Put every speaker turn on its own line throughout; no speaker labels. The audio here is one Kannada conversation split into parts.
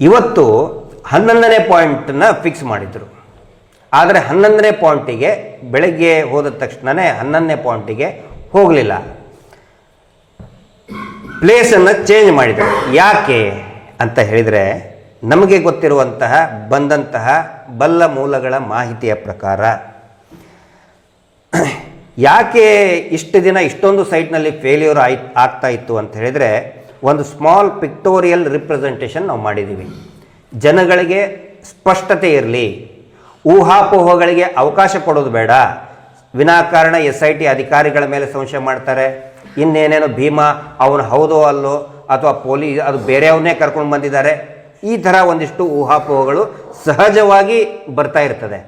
ಇವತ್ತು ಹನ್ನೊಂದನೇ ಪಾಯಿಂಟನ್ನು ಫಿಕ್ಸ್ ಮಾಡಿದರು. ಆದರೆ ಹನ್ನೊಂದನೇ ಪಾಯಿಂಟಿಗೆ ಬೆಳಗ್ಗೆ ಹೋದ ತಕ್ಷಣವೇ ಹನ್ನೊಂದನೇ ಪಾಯಿಂಟಿಗೆ ಹೋಗಲಿಲ್ಲ. ಪ್ಲೇಸನ್ನು ಚೇಂಜ್ ಮಾಡಿದರು. ಯಾಕೆ ಅಂತ ಹೇಳಿದರೆ ನಮಗೆ ಗೊತ್ತಿರುವಂತಹ ಬಂದಂತಹ ಬಲ್ಲ ಮೂಲಗಳ ಮಾಹಿತಿಯ ಪ್ರಕಾರ ಯಾಕೆ ಇಷ್ಟು ದಿನ ಇಷ್ಟೊಂದು ಸೈಟ್ನಲ್ಲಿ ಫೇಲ್ಯೂರ್ ಆಯ್ತು ಆಗ್ತಾ ಇತ್ತು ಅಂತ ಹೇಳಿದರೆ ಒಂದು ಸ್ಮಾಲ್ ಪಿಕ್ಟೋರಿಯಲ್ ರಿಪ್ರೆಸೆಂಟೇಷನ್ ನಾವು ಮಾಡಿದ್ದೀವಿ. ಜನಗಳಿಗೆ ಸ್ಪಷ್ಟತೆ ಇರಲಿ. ಊಹಾಪೋಹಗಳಿಗೆ ಅವಕಾಶ ಕೊಡೋದು ಬೇಡ. ವಿನಾಕಾರಣ ಎಸ್ ಐ ಟಿ ಅಧಿಕಾರಿಗಳ ಮೇಲೆ ಸಂಶಯ ಮಾಡ್ತಾರೆ. ಇನ್ನೇನೇನೋ ಭೀಮಾ, ಅವನು ಹೌದೋ ಅಲ್ಲೋ ಅಥವಾ ಪೊಲೀಸ್, ಅದು ಬೇರೆಯವನ್ನೇ ಕರ್ಕೊಂಡು ಬಂದಿದ್ದಾರೆ. ಈ ಥರ ಒಂದಿಷ್ಟು ಊಹಾಪೋಹಗಳು ಸಹಜವಾಗಿ ಬರ್ತಾ ಇರ್ತದೆ.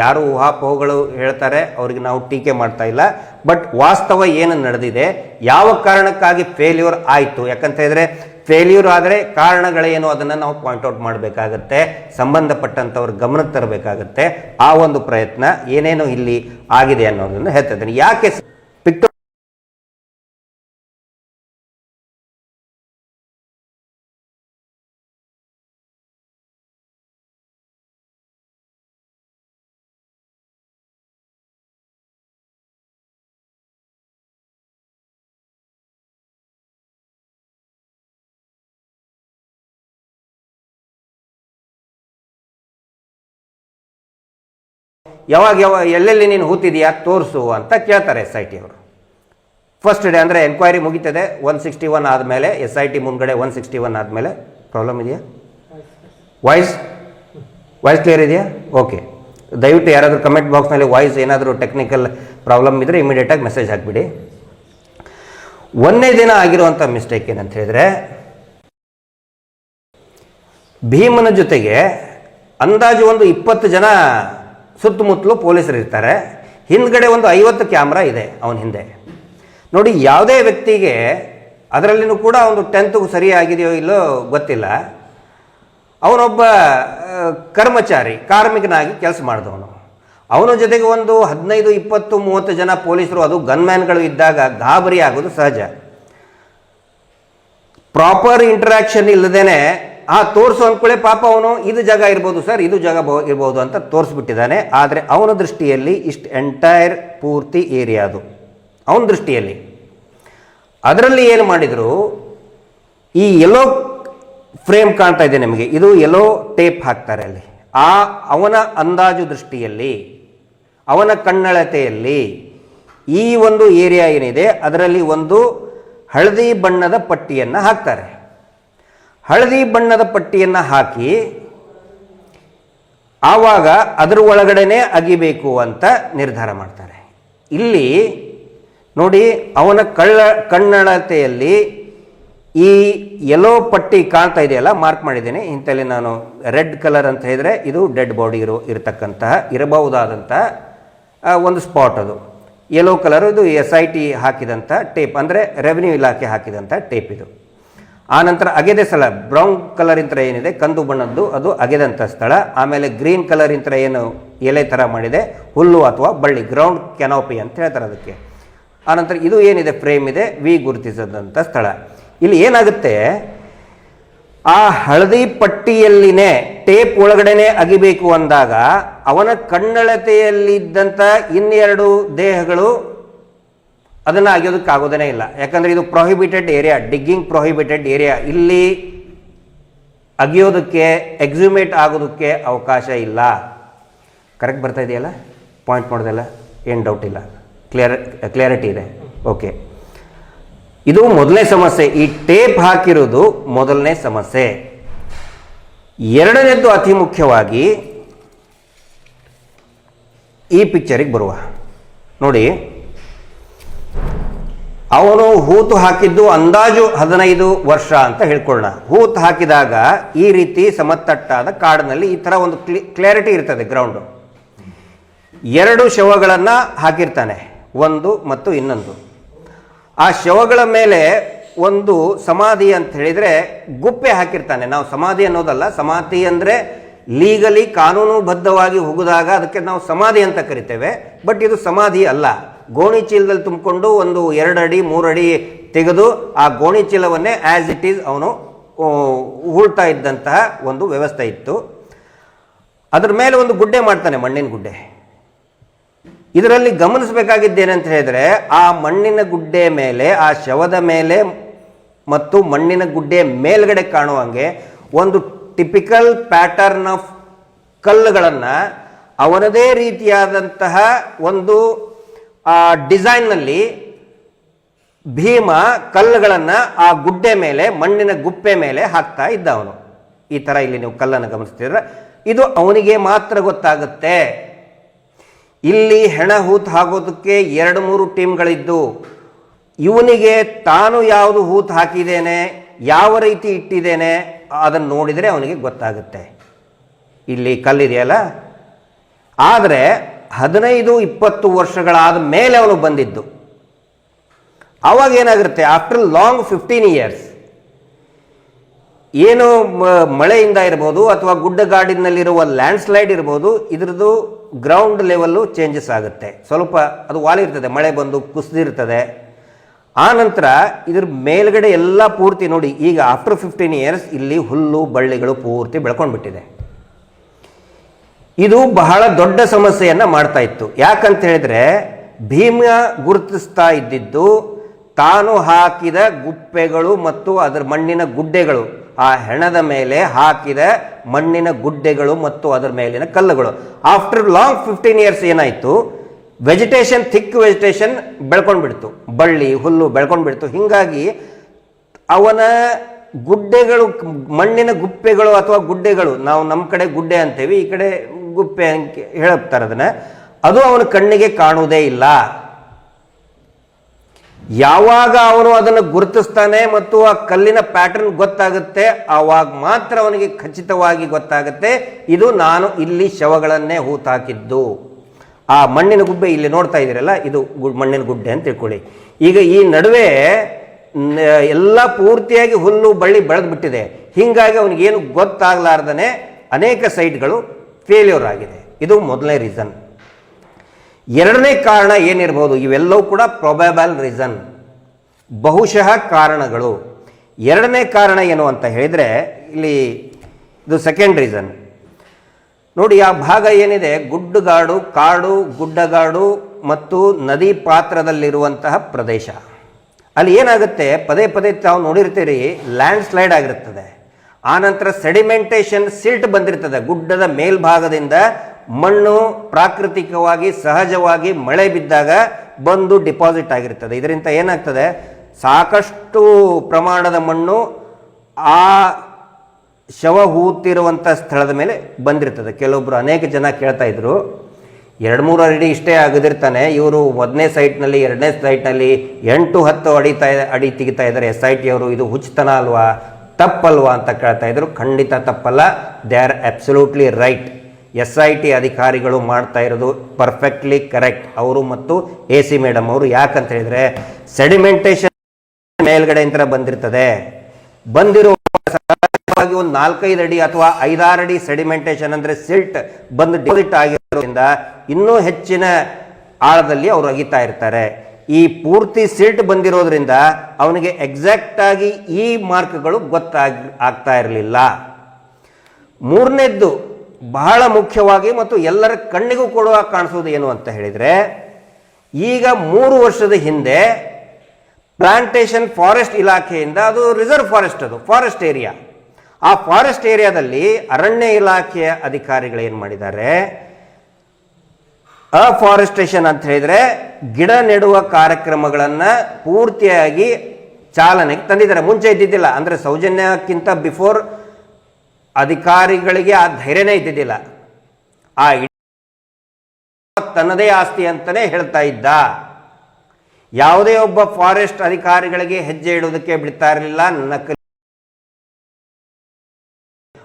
ಯಾರು ಊಹಾಪೋಹಗಳು ಹೇಳ್ತಾರೆ, ಅವ್ರಿಗೆ ನಾವು ಟೀಕೆ ಮಾಡ್ತಾ ಇಲ್ಲ. ಬಟ್ ವಾಸ್ತವ ಏನು ನಡೆದಿದೆ? ಯಾವ ಕಾರಣಕ್ಕಾಗಿ ಫೇಲ್ಯೂರ್ ಆಯಿತು? ಯಾಕಂತ ಹೇಳಿದ್ರೆ ಫೇಲ್ಯೂರ್ ಆದರೆ ಕಾರಣಗಳೇನು ಅದನ್ನು ನಾವು ಪಾಯಿಂಟ್ ಔಟ್ ಮಾಡಬೇಕಾಗತ್ತೆ ಸಂಬಂಧಪಟ್ಟಂಥವ್ರ ಗಮನಕ್ಕೆ ತರಬೇಕಾಗತ್ತೆ. ಆ ಒಂದು ಪ್ರಯತ್ನ ಏನೇನು ಇಲ್ಲಿ ಆಗಿದೆ ಅನ್ನೋದನ್ನು ಹೇಳ್ತಾ ಇದ್ದೀನಿ. ಯಾಕೆ ಯಾವಾಗ ಯಾವ ಎಲ್ಲೆಲ್ಲಿ ನೀನು ಹೂತಿದೆಯಾ ತೋರಿಸು ಅಂತ ಕೇಳ್ತಾರೆ ಎಸ್ ಐ ಟಿ ಅವರು. ಫಸ್ಟ್ ಡೇ ಅಂದರೆ ಎನ್ಕ್ವೈರಿ ಮುಗೀತದೆ ಒನ್ ಸಿಕ್ಸ್ಟಿ ಒನ್ ಆದಮೇಲೆ ಎಸ್ ಐ ಟಿ ಮುಂದ್ಗಡೆ ಒನ್ ಸಿಕ್ಸ್ಟಿ ಒನ್ ಆದಮೇಲೆ ಪ್ರಾಬ್ಲಮ್ ಇದೆಯಾ? ವಾಯ್ಸ್ ವಾಯ್ಸ್ ಕ್ಲಿಯರ್ ಇದೆಯಾ? ಓಕೆ ದಯವಿಟ್ಟು ಯಾರಾದರೂ ಕಮೆಂಟ್ ಬಾಕ್ಸ್ನಲ್ಲಿ ವಾಯ್ಸ್ ಏನಾದರೂ ಟೆಕ್ನಿಕಲ್ ಪ್ರಾಬ್ಲಮ್ ಇದ್ದರೆ ಇಮಿಡಿಯೇಟಾಗಿ ಮೆಸೇಜ್ ಹಾಕಿಬಿಡಿ. ಒಂದನೇ ದಿನ ಆಗಿರುವಂಥ ಮಿಸ್ಟೇಕ್ ಏನಂತ ಹೇಳಿದರೆ, ಭೀಮನ ಜೊತೆಗೆ ಅಂದಾಜು ಒಂದು ಇಪ್ಪತ್ತು ಜನ ಸುತ್ತಮುತ್ತಲು ಪೊಲೀಸರು ಇರ್ತಾರೆ. ಹಿಂದ್ಗಡೆ ಒಂದು ಐವತ್ತು ಕ್ಯಾಮ್ರಾ ಇದೆ ಅವನ ಹಿಂದೆ. ನೋಡಿ, ಯಾವುದೇ ವ್ಯಕ್ತಿಗೆ ಅದರಲ್ಲಿನೂ ಕೂಡ ಒಂದು ಟೆಂತ್ ಸರಿಯಾಗಿದೆಯೋ ಇಲ್ಲೋ ಗೊತ್ತಿಲ್ಲ. ಅವನೊಬ್ಬ ಕರ್ಮಚಾರಿ, ಕಾರ್ಮಿಕನಾಗಿ ಕೆಲಸ ಮಾಡಿದವನು. ಅವನ ಜೊತೆಗೆ ಒಂದು ಹದಿನೈದು, ಇಪ್ಪತ್ತು, ಮೂವತ್ತು ಜನ ಪೊಲೀಸರು, ಅದು ಗನ್ಮ್ಯಾನ್ಗಳು ಇದ್ದಾಗ ಗಾಬರಿ ಆಗೋದು ಸಹಜ. ಪ್ರಾಪರ್ ಇಂಟ್ರಾಕ್ಷನ್ ಇಲ್ಲದೇನೆ ಆ ತೋರಿಸು ಅಂದ್ಕೊಳ್ಳೆ ಪಾಪ ಅವನು ಇದು ಜಾಗ ಇರ್ಬೋದು ಸರ್, ಇದು ಜಾಗ ಇರ್ಬೋದು ಅಂತ ತೋರಿಸ್ಬಿಟ್ಟಿದ್ದಾನೆ. ಆದರೆ ಅವನ ದೃಷ್ಟಿಯಲ್ಲಿ ಇಷ್ಟು ಎಂಟೈರ್ ಪೂರ್ತಿ ಏರಿಯಾ ಅದು. ಅವನ ದೃಷ್ಟಿಯಲ್ಲಿ. ಅದರಲ್ಲಿ ಏನು ಮಾಡಿದರು, ಈ ಎಲ್ಲೋ ಫ್ರೇಮ್ ಕಾಣ್ತಾ ಇದೆ ನಿಮಗೆ. ಇದು ಎಲ್ಲೋ ಟೇಪ್ ಹಾಕ್ತಾರೆ ಅಲ್ಲಿ. ಆ ಅವನ ಅಂದಾಜು ದೃಷ್ಟಿಯಲ್ಲಿ, ಅವನ ಕಣ್ಣಳತೆಯಲ್ಲಿ ಈ ಒಂದು ಏರಿಯಾ ಏನಿದೆ, ಅದರಲ್ಲಿ ಒಂದು ಹಳದಿ ಬಣ್ಣದ ಪಟ್ಟಿಯನ್ನು ಹಾಕ್ತಾರೆ. ಹಳದಿ ಬಣ್ಣದ ಪಟ್ಟಿಯನ್ನು ಹಾಕಿ ಆವಾಗ ಅದರ ಒಳಗಡೆನೆ ಅಗಿಬೇಕು ಅಂತ ನಿರ್ಧಾರ ಮಾಡ್ತಾರೆ. ಇಲ್ಲಿ ನೋಡಿ ಅವನ ಕಳ್ಳ ಕಣ್ಣಳತೆಯಲ್ಲಿ ಈ ಯೆಲೋ ಪಟ್ಟಿ ಕಾಣ್ತಾ ಇದೆಯಲ್ಲ ಮಾರ್ಕ್ ಮಾಡಿದ್ದೇನೆ. ಇಂಥಲ್ಲಿ ನಾನು ರೆಡ್ ಕಲರ್ ಅಂತ ಹೇಳಿದರೆ ಇದು ಡೆಡ್ ಬಾಡಿ ಇರೋ, ಇರತಕ್ಕಂತಹ ಇರಬಹುದಾದಂತಹ ಒಂದು ಸ್ಪಾಟ್ ಅದು. ಯೆಲೋ ಕಲರ್ ಇದು ಎಸ್ ಐ ಟಿ ಹಾಕಿದಂಥ ಟೇಪ್ ಅಂದರೆ ರೆವಿನ್ಯೂ ಇಲಾಖೆ ಹಾಕಿದಂಥ ಟೇಪ್ ಇದು. ಆನಂತರ ಅಗೆದೆ ಸ್ಥಳ, ಬ್ರೌನ್ ಕಲರ್ ಇಂತರ ಏನಿದೆ, ಕಂದು ಬಣ್ಣದ್ದು, ಅದು ಅಗೆದಂಥ ಸ್ಥಳ. ಆಮೇಲೆ ಗ್ರೀನ್ ಕಲರ್ ಇಂತರ ಏನು ಎಲೆ ಥರ ಮಾಡಿದೆ, ಹುಲ್ಲು ಅಥವಾ ಬಳ್ಳಿ ಗ್ರೌಂಡ್ ಕೆನೋಪಿ ಅಂತ ಹೇಳ್ತಾರೆ ಅದಕ್ಕೆ. ಆನಂತರ ಇದು ಏನಿದೆ ಫ್ರೇಮ್ ಇದೆ ವಿ ಗುರುತಿಸಿದಂಥ ಸ್ಥಳ. ಇಲ್ಲಿ ಏನಾಗುತ್ತೆ, ಆ ಹಳದಿ ಪಟ್ಟಿಯಲ್ಲಿನೇ ಟೇಪ್ ಒಳಗಡೆನೆ ಅಗಿಬೇಕು ಅಂದಾಗ, ಅವನ ಕಣ್ಣಳತೆಯಲ್ಲಿದ್ದಂಥ ಇನ್ನೆರಡು ದೇಹಗಳು ಅದನ್ನು ಅಗಿಯೋದಕ್ಕಾಗೋದೇ ಇಲ್ಲ. ಯಾಕಂದರೆ ಇದು prohibited area digging prohibited area ಇಲ್ಲಿ ಅಗಿಯೋದಕ್ಕೆ ಎಕ್ಸಿಮೇಟ್ ಆಗೋದಕ್ಕೆ ಅವಕಾಶ ಇಲ್ಲ. ಕರೆಕ್ಟ್ ಬರ್ತಾ ಇದೆಯಲ್ಲ? ಪಾಯಿಂಟ್ ಮಾಡೋದಲ್ಲ ಏನು ಡೌಟ್ ಇಲ್ಲ. ಕ್ಲಿಯರ್ ಕ್ಲಿಯರಿಟಿ ಇದೆ. ಓಕೆ ಇದು ಮೊದಲನೇ ಸಮಸ್ಯೆ. ಈ ಟೇಪ್ ಹಾಕಿರೋದು ಮೊದಲನೇ ಸಮಸ್ಯೆ. ಎರಡನೇದ್ದು ಅತಿ ಮುಖ್ಯವಾಗಿ ಈ ಪಿಕ್ಚರಿಗೆ ಬರುವ. ನೋಡಿ ಅವನು ಹೂತು ಹಾಕಿದ್ದು ಅಂದಾಜು ಹದಿನೈದು ವರ್ಷ ಅಂತ ಹೇಳ್ಕೊಳ್ಳೋಣ. ಹೂತು ಹಾಕಿದಾಗ ಈ ರೀತಿ ಸಮತಟ್ಟಾದ ಕಾಡಿನಲ್ಲಿ ಈ ಥರ ಒಂದು ಕ್ಲಿ ಕ್ಲಾರಿಟಿ ಇರ್ತದೆ ಗ್ರೌಂಡು ಎರಡು ಶವಗಳನ್ನು ಹಾಕಿರ್ತಾನೆ, ಒಂದು ಮತ್ತು ಇನ್ನೊಂದು. ಆ ಶವಗಳ ಮೇಲೆ ಒಂದು ಸಮಾಧಿ ಅಂತ ಹೇಳಿದರೆ ಗುಪ್ಪೆ ಹಾಕಿರ್ತಾನೆ. ನಾವು ಸಮಾಧಿ ಅನ್ನೋದಲ್ಲ, ಸಮಾಧಿ ಅಂದರೆ ಲೀಗಲಿ ಕಾನೂನುಬದ್ಧವಾಗಿ ಹೋಗಿದಾಗ ಅದಕ್ಕೆ ನಾವು ಸಮಾಧಿ ಅಂತ ಕರಿತೇವೆ ಬಟ್ ಇದು ಸಮಾಧಿ ಅಲ್ಲ. ಗೋಣಿ ಚೀಲದಲ್ಲಿ ತುಂಬಿಕೊಂಡು ಒಂದು ಎರಡು ಅಡಿ ಮೂರು ಅಡಿ ತೆಗೆದು ಆ ಗೋಣಿ ಚೀಲವನ್ನೇ ಆ್ಯಸ್ ಇಟ್ ಈಸ್ ಅವನು ಉಳ್ತಾ ಇದ್ದಂತಹ ಒಂದು ವ್ಯವಸ್ಥೆ ಇತ್ತು. ಅದ್ರ ಮೇಲೆ ಒಂದು ಗುಡ್ಡೆ ಮಾಡ್ತಾನೆ, ಮಣ್ಣಿನ ಗುಡ್ಡೆ. ಇದರಲ್ಲಿ ಗಮನಿಸಬೇಕಾಗಿದ್ದೇನಂತ ಹೇಳಿದ್ರೆ, ಆ ಮಣ್ಣಿನ ಗುಡ್ಡೆ ಮೇಲೆ, ಆ ಶವದ ಮೇಲೆ ಮತ್ತು ಮಣ್ಣಿನ ಗುಡ್ಡೆ ಮೇಲ್ಗಡೆ ಕಾಣುವಂಗೆ ಒಂದು ಟಿಪಿಕಲ್ ಪ್ಯಾಟರ್ನ್ ಆಫ್ ಕಲ್ಲುಗಳನ್ನು ಅವನದೇ ರೀತಿಯಾದಂತಹ ಒಂದು ಡಿಸೈನ್ನಲ್ಲಿ ಭೀಮ ಕಲ್ಲುಗಳನ್ನು ಆ ಗುಡ್ಡೆ ಮೇಲೆ, ಮಣ್ಣಿನ ಗುಪ್ಪೆ ಮೇಲೆ ಹಾಕ್ತಾ ಇದ್ದ ಅವನು ಈ ಥರ ಇಲ್ಲಿ ನೀವು ಕಲ್ಲನ್ನು ಗಮನಿಸ್ತಿದ್ರೆ, ಇದು ಅವನಿಗೆ ಮಾತ್ರ ಗೊತ್ತಾಗುತ್ತೆ. ಇಲ್ಲಿ ಹೆಣ ಹೂತು ಹಾಕೋದಕ್ಕೆ ಎರಡು ಮೂರು ಟೀಮ್ಗಳಿದ್ದು, ಇವನಿಗೆ ತಾನು ಯಾವುದು ಹೂತು ಹಾಕಿದ್ದೇನೆ, ಯಾವ ರೀತಿ ಇಟ್ಟಿದ್ದೇನೆ, ಅದನ್ನು ನೋಡಿದರೆ ಅವನಿಗೆ ಗೊತ್ತಾಗುತ್ತೆ. ಇಲ್ಲಿ ಕಲ್ಲಿದೆಯಲ್ಲ? ಆದರೆ ಹದಿನೈದು, ಇಪ್ಪತ್ತು ವರ್ಷಗಳಾದ ಮೇಲೆ ಅವನು ಬಂದಿದ್ದು. ಅವಾಗ ಏನಾಗುತ್ತೆ? ಆಫ್ಟರ್ ಲಾಂಗ್ ಫಿಫ್ಟೀನ್ ಇಯರ್ಸ್ ಏನು ಮಳೆಯಿಂದ ಇರ್ಬೋದು ಅಥವಾ ಗುಡ್ಡಗಾಡಿನಲ್ಲಿರುವ ಲ್ಯಾಂಡ್ ಸ್ಲೈಡ್ ಇರ್ಬೋದು, ಇದ್ರದ್ದು ಗ್ರೌಂಡ್ ಲೆವೆಲ್ಲು ಚೇಂಜಸ್ ಆಗುತ್ತೆ. ಸ್ವಲ್ಪ ಅದು ವಾಲಿ ಇರ್ತದೆ, ಮಳೆ ಬಂದು ಕುಸಿದಿರ್ತದೆ. ಆ ನಂತರ ಇದ್ರ ಮೇಲ್ಗಡೆ ಎಲ್ಲ ಪೂರ್ತಿ ನೋಡಿ, ಈಗ ಆಫ್ಟರ್ ಫಿಫ್ಟೀನ್ ಇಯರ್ಸ್ ಇಲ್ಲಿ ಹುಲ್ಲು, ಬಳ್ಳಿಗಳು ಪೂರ್ತಿ ಬೆಳ್ಕೊಂಡ್ಬಿಟ್ಟಿದೆ. ಇದು ಬಹಳ ದೊಡ್ಡ ಸಮಸ್ಯೆಯನ್ನು ಮಾಡ್ತಾ ಇತ್ತು. ಯಾಕಂತ ಹೇಳಿದ್ರೆ, ಭೀಮ ಗುರುತಿಸ್ತಾ ಇದ್ದಿದ್ದು ತಾನು ಹಾಕಿದ ಗುಪ್ಪೆಗಳು ಮತ್ತು ಅದರ ಮಣ್ಣಿನ ಗುಡ್ಡೆಗಳು. ಆ ಹೆಣದ ಮೇಲೆ ಹಾಕಿದ ಮಣ್ಣಿನ ಗುಡ್ಡೆಗಳು ಮತ್ತು ಅದರ ಮೇಲಿನ ಕಲ್ಲುಗಳು. ಆಫ್ಟರ್ ಲಾಂಗ್ ಫಿಫ್ಟೀನ್ ಇಯರ್ಸ್ ಏನಾಯಿತು? ವೆಜಿಟೇಷನ್ ಥಿಕ್ ವೆಜಿಟೇಷನ್ ಬೆಳ್ಕೊಂಡ್ಬಿಡ್ತು. ಬಳ್ಳಿ, ಹುಲ್ಲು ಬೆಳ್ಕೊಂಡ್ಬಿಡ್ತು. ಹಿಂಗಾಗಿ ಅವನ ಗುಡ್ಡೆಗಳು, ಮಣ್ಣಿನ ಗುಪ್ಪೆಗಳು ಅಥವಾ ಗುಡ್ಡೆಗಳು, ನಾವು ನಮ್ಮ ಕಡೆ ಗುಡ್ಡೆ ಅಂತೇವೆ, ಈ ಕಡೆ ಗುಪ್ಪೆ ಅಂತ ಹೇಳ್ತಾರೆ ಅದನ್ನ. ಅದು ಅವನ ಕಣ್ಣಿಗೆ ಕಾಣುವುದೇ ಇಲ್ಲ. ಯಾವಾಗ ಅವನು ಅದನ್ನು ಗುರುತಿಸ್ತಾನೆ ಮತ್ತು ಆ ಕಲ್ಲಿನ ಪ್ಯಾಟರ್ನ್ ಗೊತ್ತಾಗುತ್ತೆ, ಆವಾಗ ಮಾತ್ರ ಅವನಿಗೆ ಖಚಿತವಾಗಿ ಗೊತ್ತಾಗುತ್ತೆ, ಇದು ನಾನು ಇಲ್ಲಿ ಶವಗಳನ್ನೇ ಹೂತಾಕಿದ್ದು. ಆ ಮಣ್ಣಿನ ಗುಬ್ಬೆ ಇಲ್ಲಿ ನೋಡ್ತಾ ಇದ್ದೀರಲ್ಲ, ಇದು ಮಣ್ಣಿನ ಗುಡ್ಡೆ ಅಂತ ತಿಳ್ಕೊಳ್ಳಿ. ಈಗ ಈ ನಡುವೆ ಎಲ್ಲ ಪೂರ್ತಿಯಾಗಿ ಹುಲ್ಲು, ಬಳ್ಳಿ ಬೆಳೆದು ಬಿಟ್ಟಿದೆ ಹೀಗಾಗಿ ಅವನಿಗೇನು ಗೊತ್ತಾಗಲಾರ್ದನೆ ಅನೇಕ ಸೈಟ್ಗಳು ಫೇಲ್ಯೂರ್ ಆಗಿದೆ. ಇದು ಮೊದಲನೇ ರೀಸನ್ ಎರಡನೇ ಕಾರಣ ಏನಿರ್ಬೋದು, ಇವೆಲ್ಲವೂ ಕೂಡ ಪ್ರೊಬೆಬಲ್ ರೀಸನ್ ಬಹುಶಃ ಕಾರಣಗಳು. ಎರಡನೇ ಕಾರಣ ಏನು ಅಂತ ಹೇಳಿದರೆ, ಇಲ್ಲಿ ಇದು ಸೆಕೆಂಡ್ ರೀಸನ್ ನೋಡಿ, ಆ ಭಾಗ ಏನಿದೆ, ಗುಡ್ಡಗಾಡು, ಕಾಡು, ಗುಡ್ಡಗಾಡು ಮತ್ತು ನದಿ ಪಾತ್ರದಲ್ಲಿರುವಂತಹ ಪ್ರದೇಶ. ಅಲ್ಲಿ ಏನಾಗುತ್ತೆ, ಪದೇ ಪದೇ ತಾವು ನೋಡಿರ್ತೀರಿ ಲ್ಯಾಂಡ್ ಸ್ಲೈಡ್ ಆಗಿರುತ್ತದೆ ಆನಂತರ ಸೆಡಿಮೆಂಟೇಷನ್ ಸಿಲ್ಟ್ ಬಂದಿರ್ತದೆ, ಗುಡ್ಡದ ಮೇಲ್ಭಾಗದಿಂದ ಮಣ್ಣು ಪ್ರಾಕೃತಿಕವಾಗಿ ಸಹಜವಾಗಿ ಮಳೆ ಬಿದ್ದಾಗ ಬಂದು ಡಿಪಾಸಿಟ್ ಆಗಿರ್ತದೆ. ಇದರಿಂದ ಏನಾಗ್ತದೆ, ಸಾಕಷ್ಟು ಪ್ರಮಾಣದ ಮಣ್ಣು ಆ ಶವ ಹೂತಿರುವಂಥ ಸ್ಥಳದ ಮೇಲೆ ಬಂದಿರ್ತದೆ. ಕೆಲವೊಬ್ಬರು ಅನೇಕ ಜನ ಕೇಳ್ತಾ ಇದ್ರು, ಎರಡು ಮೂರು ಅಡಿ ಇಷ್ಟೇ ಆಗದಿರ್ತಾನೆ, ಇವರು ಒಂದನೇ ಸೈಟ್ನಲ್ಲಿ, ಎರಡನೇ ಸೈಟ್ನಲ್ಲಿ ಎಂಟು ಹತ್ತು ಅಡಿತಾ ಅಡಿ ತೆಗಿತಾ ಇದ್ದಾರೆ. ಎಸ್ ಐ ಟಿ ಅವರು, ಇದು ಹುಚ್ಚತನ ಅಲ್ವಾ? ತಪ್ಪಲ್ವಾ ಅಂತ ಕೇಳ್ತಾ ಇದ್ರು. ಖಂಡಿತ ತಪ್ಪಲ್ಲ. They are absolutely right S I T ಅಧಿಕಾರಿಗಳು ಮಾಡ್ತಾ ಇರೋದು ಪರ್ಫೆಕ್ಟ್ಲಿ ಕರೆಕ್ಟ್ ಅವರು ಮತ್ತು ಎ ಸಿ ಮೇಡಮ್ ಅವರು ಯಾಕಂತ ಹೇಳಿದ್ರೆ ಸೆಡಿಮೆಂಟೇಷನ್ ಮೇಲ್ಗಡೆಯಿಂದ ಬಂದಿರ್ತದೆ. ಬಂದಿರೋ ಒಂದು ನಾಲ್ಕೈದು ಅಡಿ ಅಥವಾ ಐದಾರು ಅಡಿ ಸೆಡಿಮೆಂಟೇಷನ್ ಅಂದ್ರೆ ಸಿಲ್ಟ್ ಬಂದು ಡಿಪಾಸಿಟ್ ಆಗಿರೋದ್ರಿಂದ ಇನ್ನೂ ಹೆಚ್ಚಿನ ಆಳದಲ್ಲಿ ಅವರು ಅಗಿತಾ ಇರ್ತಾರೆ. ಈ ಪೂರ್ತಿ ಸೀಟ್ ಬಂದಿರೋದ್ರಿಂದ ಅವನಿಗೆ ಎಕ್ಸಾಕ್ಟ್ ಆಗಿ ಈ ಮಾರ್ಕ್ಗಳು ಗೊತ್ತಾಗಿ, ಆಗ್ತಾ ಇರಲಿಲ್ಲ. ಮೂರನೇದ್ದು ಬಹಳ ಮುಖ್ಯವಾಗಿ ಮತ್ತು ಎಲ್ಲರ ಕಣ್ಣಿಗೂ ಕೊಡುವ ಕಾಣಿಸೋದು ಏನು ಅಂತ ಹೇಳಿದರೆ, ಈಗ ಮೂರು ವರ್ಷದ ಹಿಂದೆ ಪ್ಲಾಂಟೇಶನ್ ಫಾರೆಸ್ಟ್ ಇಲಾಖೆಯಿಂದ ಅದು ರಿಸರ್ವ್ ಫಾರೆಸ್ಟ್ ಅದು ಫಾರೆಸ್ಟ್ ಏರಿಯಾ ಆ ಫಾರೆಸ್ಟ್ ಏರಿಯಾದಲ್ಲಿ ಅರಣ್ಯ ಇಲಾಖೆಯ ಅಧಿಕಾರಿಗಳು ಏನು ಮಾಡಿದ್ದಾರೆ ಅಫಾರೆಸ್ಟೇಷನ್ ಅಂತ ಹೇಳಿದ್ರೆ ಗಿಡ ನೆಡುವ ಕಾರ್ಯಕ್ರಮಗಳನ್ನು ಪೂರ್ತಿಯಾಗಿ ಚಾಲನೆಗೆ ತಂದಿದ್ದಾರೆ. ಮುಂಚೆ ಇದ್ದಿದ್ದಿಲ್ಲ. ಅಂದ್ರೆ ಸೌಜನ್ಯಕ್ಕಿಂತ ಬಿಫೋರ್ ಅಧಿಕಾರಿಗಳಿಗೆ ಆ ಧೈರ್ಯನೇ ಇದ್ದಿದ್ದಿಲ್ಲ. ಆ ತನ್ನದೇ ಆಸ್ತಿ ಅಂತಾನೆ ಹೇಳ್ತಾ ಇದ್ದ. ಯಾವುದೇ ಒಬ್ಬ ಫಾರೆಸ್ಟ್ ಅಧಿಕಾರಿಗಳಿಗೆ ಹೆಜ್ಜೆ ಇಡುವುದಕ್ಕೆ ಬಿಡ್ತಾ ಇರಲಿಲ್ಲ. ನಕಲಿ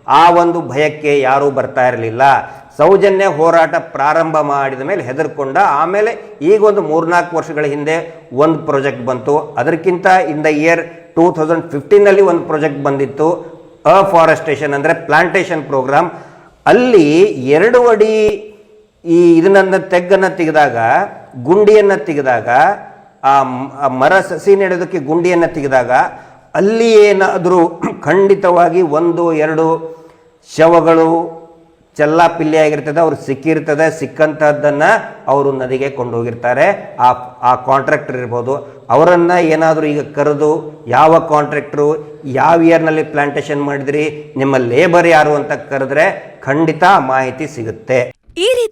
ಆ ಒಂದು ಭಯಕ್ಕೆ ಯಾರೂ ಬರ್ತಾ ಇರಲಿಲ್ಲ. ಸೌಜನ್ಯ ಹೋರಾಟ ಪ್ರಾರಂಭ ಮಾಡಿದ ಮೇಲೆ ಹೆದರ್ಕೊಂಡ, ಆಮೇಲೆ ಈಗ ಒಂದು ಮೂರ್ನಾಲ್ಕು ವರ್ಷಗಳ ಹಿಂದೆ ಒಂದು ಪ್ರಾಜೆಕ್ಟ್ ಬಂತು. ಅದಕ್ಕಿಂತ in the year two thousand ಫಿಫ್ಟೀನಲ್ಲಿ ಒಂದು ಪ್ರಾಜೆಕ್ಟ್ ಬಂದಿತ್ತು. ಅಫಾರೆಸ್ಟೇಷನ್ ಅಂದರೆ ಪ್ಲಾಂಟೇಷನ್ ಪ್ರೋಗ್ರಾಮ್. ಅಲ್ಲಿ ಎರಡು ಅಡಿ ಈ ಇದನ್ನ ತೆಗ್ಗನ್ನು ತೆಗೆದಾಗ, ಗುಂಡಿಯನ್ನು ತೆಗೆದಾಗ, ಆ ಮರ ಸಸಿ ನೆಡೋದಕ್ಕೆ ಗುಂಡಿಯನ್ನು ತೆಗೆದಾಗ ಅಲ್ಲಿ ಏನಾದರೂ ಖಂಡಿತವಾಗಿ ಒಂದು, ಎರಡು ಶವಗಳು ಚೆಲ್ಲಾಪಿಲ್ಲಿ ಆಗಿರ್ತದೆ, ಅವ್ರು ಸಿಕ್ಕಿರ್ತದೆ ಸಿಕ್ಕಂಥದ್ದನ್ನು ಅವರು ನದಿಗೆ ಕೊಂಡೋಗಿರ್ತಾರೆ. ಆ ಆ ಕಾಂಟ್ರಾಕ್ಟರ್ ಇರ್ಬೋದು. ಅವರನ್ನು ಏನಾದರೂ ಈಗ ಕರೆದು, ಯಾವ ಕಾಂಟ್ರಾಕ್ಟ್ರು ಯಾವ ಇಯರ್ನಲ್ಲಿ ಪ್ಲಾಂಟೇಶನ್ ಮಾಡಿದ್ರಿ, ನಿಮ್ಮ ಲೇಬರ್ ಯಾರು ಅಂತ ಕರೆದ್ರೆ ಖಂಡಿತ ಮಾಹಿತಿ ಸಿಗುತ್ತೆ.